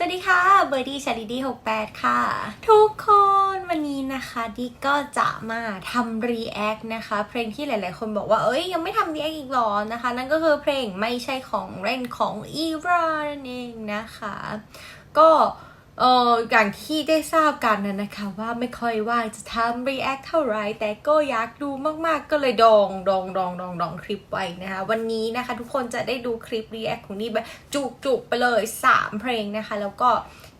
สวัสดีค่ะ เบอร์ดี้ชาลิดี้68 ค่ะ ทุกคนวันนี้นะคะดิก็จะมาทำรีแอคนะคะ เพลงที่หลายๆ คนบอกว่าเอ้ยยังไม่ทำรีแอคอีกหรอนะคะ นั่นก็คือเพลงไม่ใช่ของเล่นของอีรานั่นเองนะคะ ก็ เอออย่างที่ได้ทราบกันนะนะคะว่าไม่ค่อยว่างจะทำรีแอคเท่าไรแต่ก็อยากดูมากๆก็เลยดองดองดองดองดองคลิปไว้นะคะวันนี้นะคะทุกคนจะได้ดูคลิปรีแอคของนี่แบบจุกๆไปเลย 3 เพลงนะคะ แล้วก็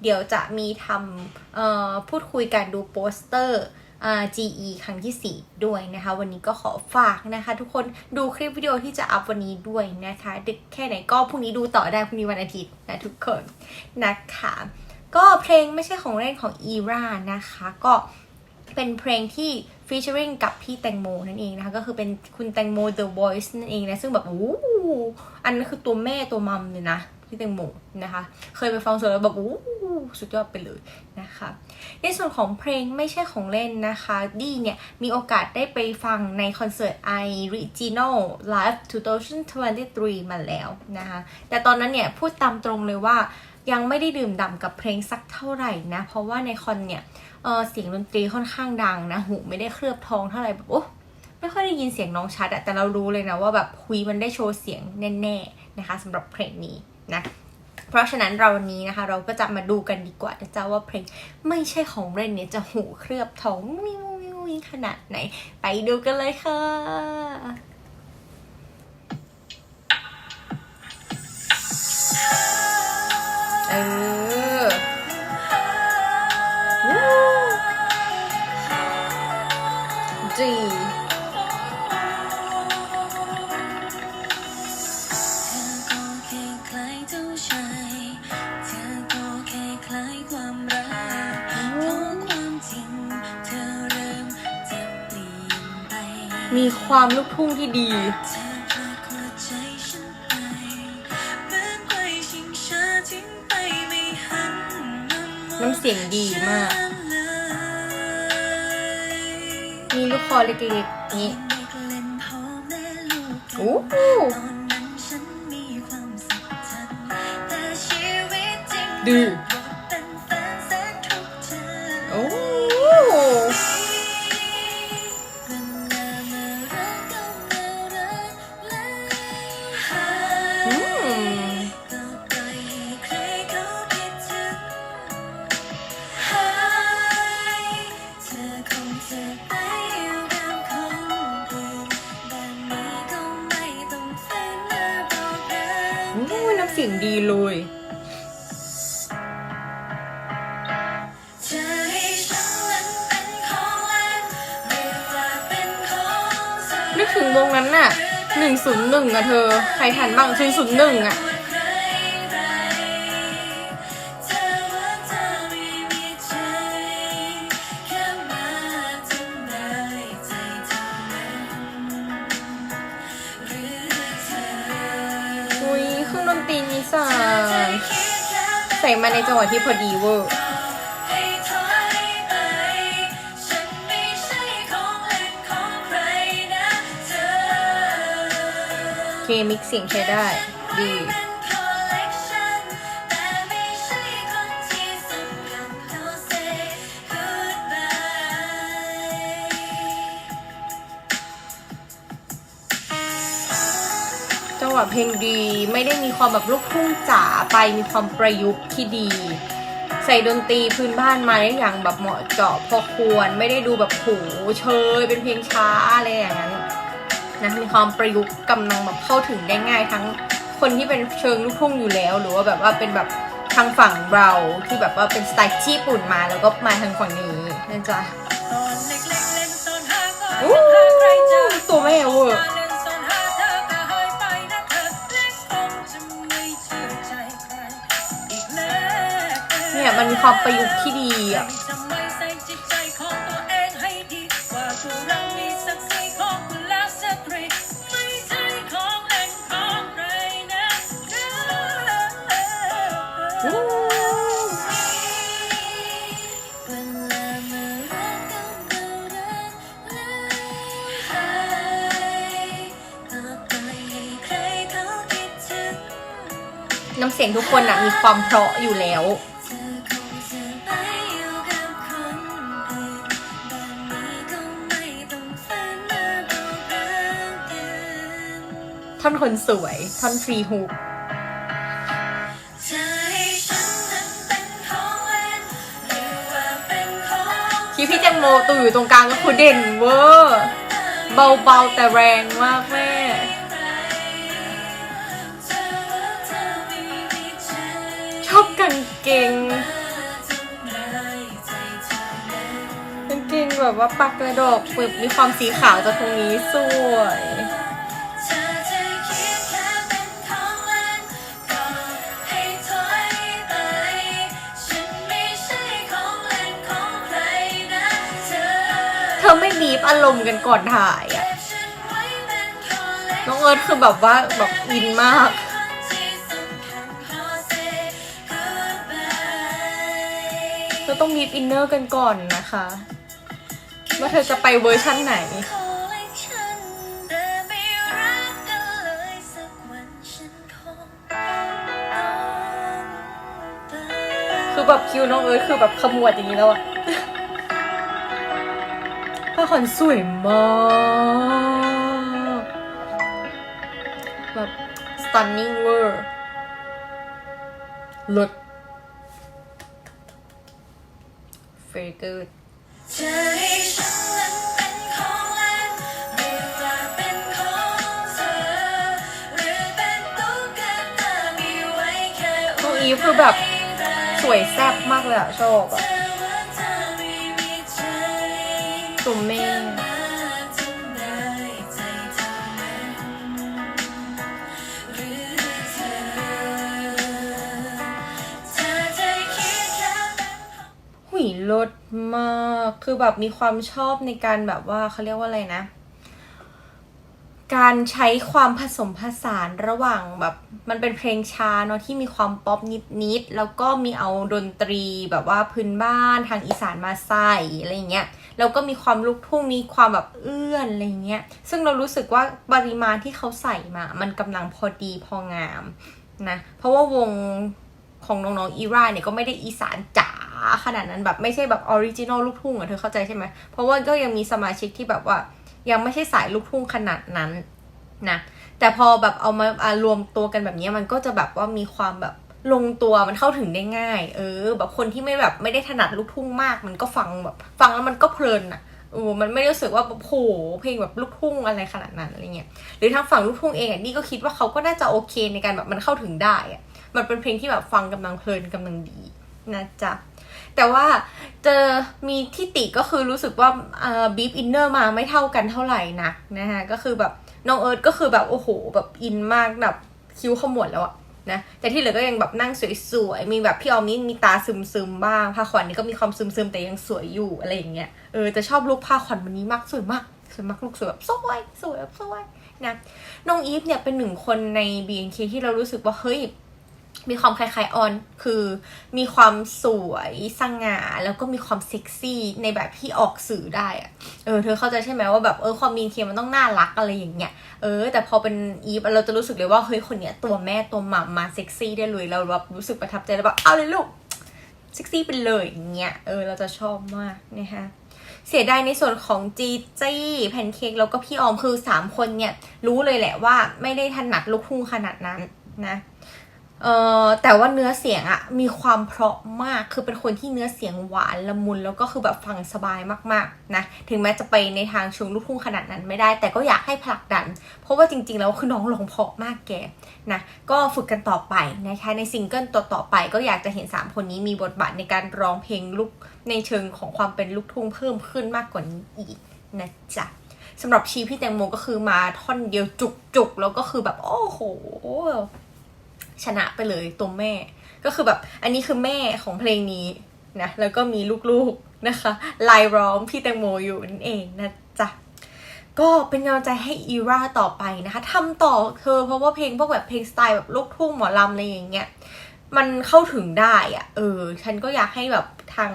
เดี๋ยวจะมีทำเอ่อพูดคุยกันดูโปสเตอร์อ่า GE ครั้งที่ 4 ด้วยนะคะ วันนี้ก็ขอฝากนะคะ ทุกคนดูคลิปวิดีโอที่จะอัพวันนี้ด้วยนะคะ ดึกแค่ไหนก็พรุ่งนี้ดูต่อได้พรุ่งนี้วันอาทิตย์นะทุกคนนะคะ ก็เพลงไม่ใช่ของเล่นของอีรานะคะ ก็เป็นเพลงที่ฟีเจอริงกับพี่แตงโมนั่นเองนะคะ ก็คือเป็นคุณแตงโม The Voice นั่นเองนะ ซึ่งแบบโอ้อันนั้นคือตัวแม่ตัวมัมเลยนะ พี่แตงโมนะคะ เคยไปฟังสดแล้วแบบโอ้สุดยอดไปเลยนะคะ ในส่วนของเพลงไม่ใช่ของเล่นนะคะ ดีเนี่ย มีโอกาสได้ไปฟังในคอนเสิร์ต i r e g i n a l Live 2023 มาแล้วนะคะ แต่ตอนนั้นเนี่ย พูดตามตรงเลยว่า ยังไม่ได้ดื่มด่ำกับเพลงสักเท่าไหร่นะ เพราะว่าในคอนเนี่ยเออเสียงดนตรีค่อนข้างดังนะ หูไม่ได้เคลือบทองเท่าไหร่แบบโอ้ไม่ค่อยได้ยินเสียงน้องชัดอะแต่เรารู้เลยนะว่าแบบคุยมันได้โชว์เสียงแน่ๆนะคะสำหรับเพลงนี้นะเพราะฉะนั้นเราวันนี้นะคะ เราก็จะมาดูกันดีกว่านะจ๊ะว่าเพลงไม่ใช่ของเล่นเนี่ยจะหูเคลือบทองวิววิววิวขนาดไหน ไปดูกันเลยค่ะ คล้ายเจ้าชายเธอก็แค่คล้ายความรักเพราะความจริงเธอเริ่มจะเปลี่ยนไปมีความลูกทุ่งที่ดี เธอพรากหัวใจฉันไปเหมือนไกวชิงช้าทิ้งไปไม่หันมามองน้ำเสียงดีมาก ฉันเลย มีลูกคอเล็กๆนี้ เด็กเล่นพ่อแม่ลูกกัน โอ้โหตอนนั้นฉัน ดื้อบทเป็นแฟนแสนทุกข์ใจโอ้เวลาเมื่อรักก็เมื่อรักแล้วหาอืยมต่อไปให้ใครเขาคิดถึงหายเธอคงจะไปอยู่กับคนอื่นแบบนี้ก็ไม่ต้องฝืนมาบอกรักโอ้น้ำเสียงดีเลย วงนั้นน่ะหนึ่งศูนย์หนึ่งอะเธอ ใครทันบ้างศูนย์ศูนย์หนึ่งอะนุ้ยเครื่องดนตรีนิสซันใส่มาในจังหวะที่พอดีเวอร์ เคมิกเสียงใช้ได้ ดีเป็นคอลเลกชันแต่ไม่ใช่คนที่สำคัญขอ say goodbye จังหวะเพลงดีไม่ได้มีความแบบลูกทุ่งจ๋าไปมีความประยุกต์ที่ดี ใส่ดนตรีพื้นบ้านมาได้อย่างแบบเหมาะเจาะพอควร ไม่ได้ดูแบบโหเชยเป็นเพลงช้าอะไรอย่างนั้น นะมีความประยุกต์กำลังแบบเข้าถึงได้ง่ายทั้งคนที่เป็นเชิงลูกทุ่งอยู่แล้ว หรือว่าแบบว่าเป็นแบบทางฝั่งเราที่แบบว่าเป็นสไตล์ญี่ปุ่นมาแล้วก็มาทางฝั่งนี้นะจ๊ะตัวแม่เวอร์เล่นซ่อนหาเธอก็หายไปนะเธอเล็กคงจะไม่เชื่อใจใครอีกแล้วเนี่ยมันมีความประยุกต์ที่ดีอะ น้ำเสียงทุกคนอะมีความเพราะอยู่แล้ว ท่อนคนสวย ท่อนฟรีฮูกที่พี่แตงโมตูอยู่ตรงกลางก็คือเด่นเวอร์ เบาๆแต่แรงมากแม่ กงกางเกงแบบว่าปักกระดกปึบมีความสีขาวจากตรงนี้สวยเธอไม่บีบอารมณ์กันก่อนถ่ายอะน้องเอิร์ธคือแบบว่าแบบอินมาก เราต้องบีอินเนอร์กันก่อนนะคะ ว่าเธอจะไปเวอร์ชั่นไหน คือแบบคิวน้องเอิร์ธคือแบบขมวดอย่างนี้แล้วอะผ้าขนสวยมากแบบ stunning เวอร์ลด very good จะให้ฉันนั้นเป็นของเล่นหรือว่าเป็นของเธอหรือเป็นตุ๊กตามีไว้แค่น้องอีฟคือแบบสวยแซ่บมากเลยอะชอบเธอะอว่าเธอไม่มี มากคือแบบมีความชอบในการแบบว่าเขาเรียกว่าอะไรนะ การใช้ความผสมผสานระหว่างแบบ มันเป็นเพลงช้าเนาะที่มีความป๊อปนิดๆแล้วก็มีเอาดนตรีแบบว่าพื้นบ้านทางอีสานมาใส่อะไรเงี้ยแล้วก็มีความลูกทุ่งมีความแบบเอื้อนอะไรเงี้ย ซึ่งเรารู้สึกว่าปริมาณที่เขาใส่มา มันกำลังพอดีพองามนะ เพราะว่าวงของน้องๆอีราเนี่ยก็ไม่ได้อีสานจ๋า ขนาดนั้นแบบไม่ใช่แบบออริจินอลลูกทุ่งอะเธอเข้าใจใช่ไหมเพราะว่าก็ยังมีสมาชิกที่แบบว่า ยังไม่ใช่สายลูกทุ่งขนาดนั้นนะแต่พอแบบเอามาารวมตัวกันแบบนี้มันก็จะแบบว่ามีความแบบลงตัวมันเข้าถึงได้ง่าย เออ แบบคนที่ไม่แบบไม่ได้ถนัดลูกทุ่งมาก มันก็ฟังแบบ ฟังแล้วมันก็เพลินอะเออมันไม่ได้รู้สึกว่าโหเพลงแบบลูกทุ่งอะไรขนาดนั้นอะไรเงี้ยหรือทางฝั่งลูกทุ่งเองอะนี่ก็คิดว่าเขาก็น่าจะโอเคในการแบบมันเข้าถึงได้อะมันเป็นเพลงที่แบบฟังกำลังเพลินกำลังดีนะจ๊ะ แต่ว่าเจอมีที่ติก็คือรู้สึกว่าบีฟอินเนอร์มาไม่เท่ากันเท่าไหร่นักนะฮะก็คือแบบน้องเอิร์ธก็คือแบบโอ้โหแบบอินมากแบบคิ้วขมวดแล้วอะนะแต่ที่เหลือก็ยังแบบนั่งสวยๆ มีแบบพี่ออมนี่มีตาซึมๆบ้างผ้าขวัญนี่ก็มีความซึมๆ แต่ยังสวยอยู่อะไรอย่างเงี้ยเออแต่ชอบลุคผ้าขวัญวันนี้มากสวยมากสวยมากลุคสวยแบบสวยสวยแบบสวยนะน้องอีฟเนี่ยเป็นหนึ่งคนใน BNK ที่เรารู้สึกว่าเฮ้ย มีความคล้ายๆออน คือมีความสวยสง่า แล้วก็มีความเซ็กซี่ในแบบที่ออกสื่อได้อะเออ เธอเข้าใจใช่ไหมว่าแบบเออความมีเคมันต้องน่ารักอะไรอย่างเงี้ย เออ แต่พอเป็นอีฟเราจะรู้สึกเลยว่าเฮ้ยคนเนี้ยตัวแม่ตัวหม่ำมาเซ็กซี่ได้เลย เราแบบรู้สึกประทับใจแล้วแบบเอาเลยลูกเซ็กซี่ไปเลยอย่างเงี้ย เออ เราจะชอบมากนะคะเสียดายในส่วนของจีจี้แพนเค้กแล้วก็พี่ออมคือสามคนเนี่ย รู้เลยแหละว่าไม่ได้ถนัดลูกทุ่งขนาดนั้นนะ เออแต่ว่าเนื้อเสียงอะมีความเพราะมากคือเป็นคนที่เนื้อเสียงหวานละมุนแล้วก็คือแบบฟังสบายมากๆนะถึงแม้จะไปในทางเชิงลูกทุ่งขนาดนั้นไม่ได้ แต่ก็อยากให้ผลักดัน เพราะว่าจริงๆแล้วคือน้องร้องเพาะมากแกนะก็ฝึกกันต่อไปนะคะในซิงเกิลต่อๆไป ก็อยากจะเห็น 3 คนนี้มีบทบาทในการร้องเพลงลูกในเชิงของความเป็นลูกทุ่งเพิ่มขึ้นมากกว่านี้อีกนะจ๊ะสำหรับชีพี่แตงโมก็คือมาท่อนเดียวจุกๆแล้วก็คือแบบโอ้โห ชนะไปเลยตัวแม่ ก็คือแบบอันนี้คือแม่ของเพลงนี้นะแล้วก็มีลูกๆนะคะลายร้องพี่แตงโมอยู่นั่นเองนะจ๊ะก็เป็นกำลังใจให้อีราต่อไปนะคะทำต่อเธอเพราะว่าเพลงพวกแบบเพลงสไตล์แบบลูกทุ่งหมอลำอะไรอย่างเงี้ยมันเข้าถึงได้อะเออ ฉันก็อยากให้แบบทาง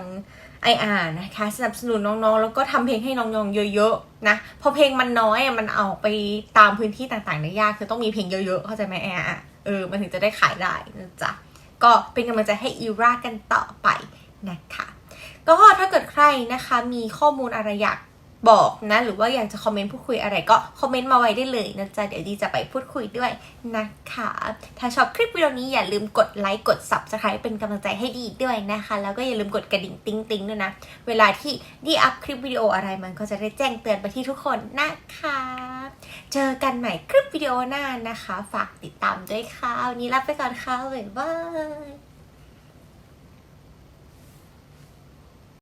ไออาร์นะคะสนับสนุนน้องๆ แล้วก็ทำเพลงให้น้องๆ เยอะๆ นะพอเพลงมันน้อยมันเอาไปตามพื้นที่ต่างๆได้ยาก คือต้องมีเพลงเยอะๆ เข้าใจไหมแอร์อเออ มันถึงจะได้ขายได้นะจ๊ะ ก็เป็นกำลังใจให้อีรากันต่อไปนะคะ ก็ถ้าเกิดใครนะคะมีข้อมูลอะไรอยาก บอกนะ หรือว่าอยากจะคอมเมนต์พูดคุยอะไรก็คอมเมนต์มาไว้ได้เลยนะจ๊ะเดี๋ยวดีจะไปพูดคุยด้วยนะคะ ถ้าชอบคลิปวิดีโอนี้อย่าลืมกดไลค์กด subscribe เป็นกำลังใจให้ดีด้วยนะคะ แล้วก็อย่าลืมกดกระดิ่งติ๊งติ๊งด้วยนะ เวลาที่ดีอัพคลิปวิดีโออะไรมันก็จะได้แจ้งเตือนไปที่ทุกคนนะคะ เจอกันใหม่คลิปวิดีโอหน้านะคะ ฝากติดตามด้วยค่ะวันนี้ลาไปก่อนค่ะบ๊ายบาย